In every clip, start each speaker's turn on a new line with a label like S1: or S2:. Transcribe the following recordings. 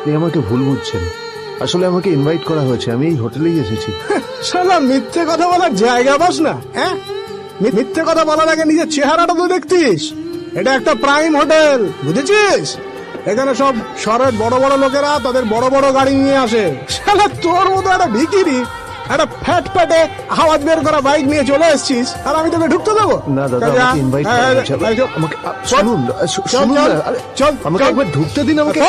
S1: আপনি আমাকে ভুল বুঝছেন। আসলে আমাকে ইনভাইট করা হয়েছে, আমি এই হোটেলেই এসেছি।
S2: শালা, মিথ্যে কথা বলার জায়গা পাস না হ্যাঁ? মিথ্যে কথা বলার আগে নিজের চেহারাটা তো দেখতিস। এটা একটা প্রাইম হোটেল, বুঝেছিস? এখানে সব শহরের বড় বড় লোকেরা তাদের বড় বড় গাড়ি নিয়ে আসে। শালা, তোর মতো একটা ভিকিরি। একটা ফ্যাট ফ্যাটে আওয়াজ বের করা বাইক নিয়ে চলে এসেছিস আর আমি তোকে ঢুকতে দেবো?
S1: না দাদা আমাকে ইনভাইট শুনুন শুনুন
S2: চল।
S1: একবার ঢুকতে দিন আমাকে।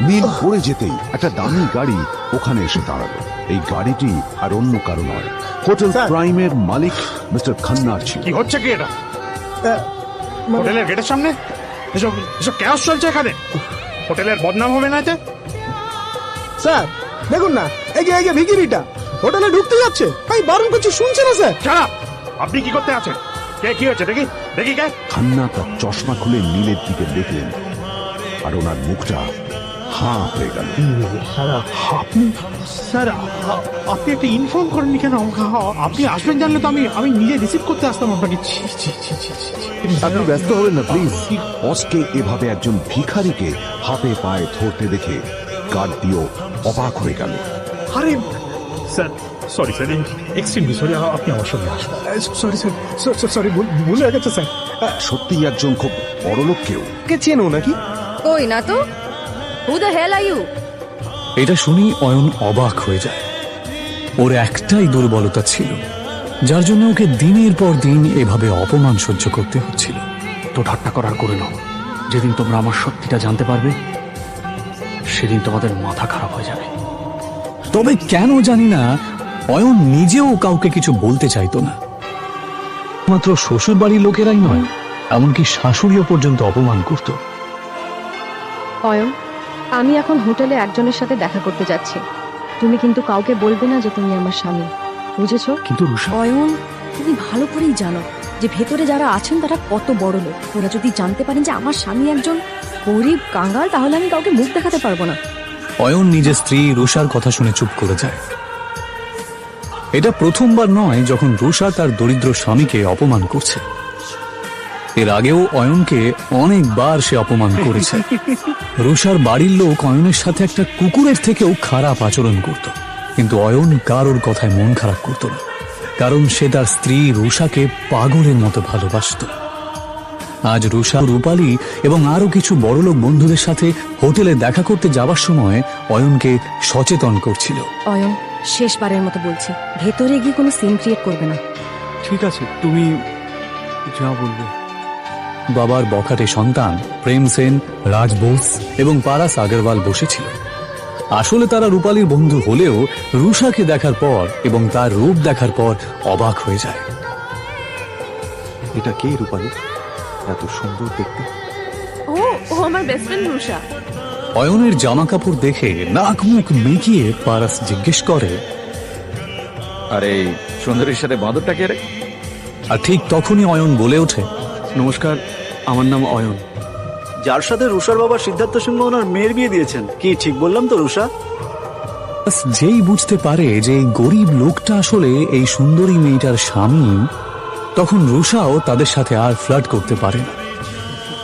S3: মিল পড়ে যেতেই একটা দামি গাড়ি ওখানে এসে দাঁড়াল। এই গাড়িটি আর অন্য কারও নয়। হোটেল। প্রাইমের মালিক মিস্টার খান্নার ছিল।
S4: কি হচ্ছে কি এটা?
S2: মানে-
S4: হোটেলের গেটের সামনে? এসব এসব ক্যাশ চলছে এখানে? হোটেলের বদনাম হবে না এতে?
S2: স্যার দেখুন না এই যে এই যে ভিকিরিটা হোটেলে ঢুকতে যাচ্ছে। আমি বারণ করছি শুনছে না স্যার?
S4: ছাড়া আপনি কি করতে আছেন? কে কি হচ্ছে দেখি দেখি কে?
S3: খান্না তার চশমা খুলে নীলের দিকে দেখলেন। আর ওনার মুখটা হাঁ হয়ে গেল।
S4: আপনি স্যার আপনি একটা ইনফর্ম করেননি কেন আপনি আসবেন জানলে তো আমি আমি নিজে রিসিভ করতে আসতাম আপনাকে। ছি, ছি, ছি, ছি, ছি, ছি।
S1: আপনি ব্যস্ত হবেন না প্লিজ
S3: অস্কে এভাবে একজন ভিখারিকে হাতে পায়ে ধরতে দেখে গার্ডটিও অবাক হয়ে গেল।
S4: আরে sir sorry sir extremely sorry আপনি আমার সঙ্গে
S2: সরি স্যার সরি ভুল হয়ে গেছে স্যার।
S3: সত্যিই একজন খুব বড়লোক কেউ
S2: কে চেনো নাকি?
S5: কই না তো who the hell are you
S6: এটা শুনি অয়ন অবাক হয়ে যায়। ওর একটাই দুর্বলতা ছিল যার জন্য ওকে দিনের পর দিন এভাবে অপমান সহ্য করতে হচ্ছিল।
S7: তো ঠাট্টা করার করে নাও। যেদিন তোমরা আমার সত্যিটা জানতে পারবে সেদিন তোমাদের মাথা খারাপ হয়ে যাবে।
S6: তবে কেন জানি না অয়ন নিজেও কাউকে কিছু বলতে চাইতো না। মাত্র শ্বশুর বাড়ির লোকেরাই নয় এমনকি শাশুড়িও পর্যন্ত অপমান করত।
S8: অয়ন আমি এখন হোটেলে একজনের সাথে দেখা করতে যাচ্ছি। তুমি কিন্তু কাউকে বলবে না যে তুমি আমার স্বামী। বুঝেছ?
S7: কিন্তু
S5: অয়ন তুমি ভালো করেই জানো। যে ভেতরে যারা আছেন তারা কত বড় লোক। ওরা যদি জানতে পারেন যে আমার স্বামী একজন গরিব কাঙ্গাল তাহলে আমি কাউকে মুখ দেখাতে পারব না।
S6: অয়ন নিজের স্ত্রী রুষার কথা শুনে চুপ করে যায়। এটা প্রথমবার নয় যখন রুষা তার দরিদ্র স্বামীকে অপমান করছে। এর আগেও অয়নকে অনেকবার সে অপমান করেছে। রুষার বাড়ির লোক অয়নের সাথে একটা কুকুরের থেকেও খারাপ আচরণ করত। কিন্তু অয়ন কারোর কথায় মন খারাপ করত না। কারণ সে তার স্ত্রী রুষাকে পাগলের মতো ভালোবাসত। আজ রুষা রূপালী এবং আরও কিছু বড়লোক বন্ধুদের সাথে হোটেলে দেখা করতে যাবার সময় অয়নকে সচেতন করছিল।
S5: অয়ন শেষবারের মতো বলছি ভেতরে গিয়ে কোনো সিন ক্রিয়েট করবে না।
S7: ঠিক আছে তুমি যা বলবে।
S6: বাবার বখাটে সন্তান প্রেম সেন রাজ বোস এবং পারাস আগরওয়াল বসেছিল। আসলে তারা রূপালীর বন্ধু হলেও রুষাকে দেখার পর এবং তার রূপ দেখার পর অবাক হয়ে যায়।
S1: এটা কে রূপালী? এত সুন্দর দেখতে।
S5: ও ও আমার বেস্ট ফ্রেন্ড রুষা।
S6: অয়নের জামা কাপড় দেখে নাক মুখ মেকিয়ে পারাস জিজ্ঞেস করে
S9: আরে সুন্দরীর সাথে বাঁদরটা কে রে?
S6: আর ঠিক তখনই অয়ন বলে ওঠে
S7: নমস্কার আমার নাম অয়ন।
S10: যার সাথে রুষার বাবা সিদ্ধার্থ সিংহ ওনার মেয়ের বিয়ে দিয়েছেন। কি ঠিক বললাম তো রুষা
S6: যেই বুঝতে পারে যে এই গরিব লোকটা আসলে এই সুন্দরী মেয়েটার স্বামী তখন রুষাও তাদের সাথে আর ফ্লার্ট করতে পারে না।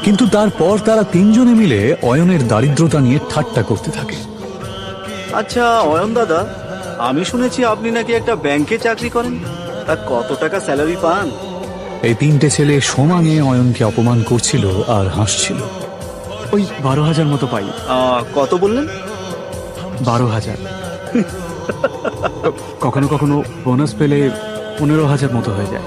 S6: কিন্তু তারপর তারা তিনজনে মিলে অয়নের দারিদ্রতা নিয়ে ঠাট্টা করতে থাকে।
S10: আচ্ছা অয়ন দাদা আমি শুনেছি আপনি নাকি একটা ব্যাংকে চাকরি করেন। তা কত টাকা স্যালারি পান?
S6: এই তিনটে ছেলে সমানে অয়নকে অপমান করছিল আর হাসছিল।
S7: ওই বারো হাজার মতো পাই।
S10: আহ, কত বললেন?
S7: বারো হাজার। কখনো কখনো বোনাস পেলে পনেরো হাজার মতো হয়ে যায়।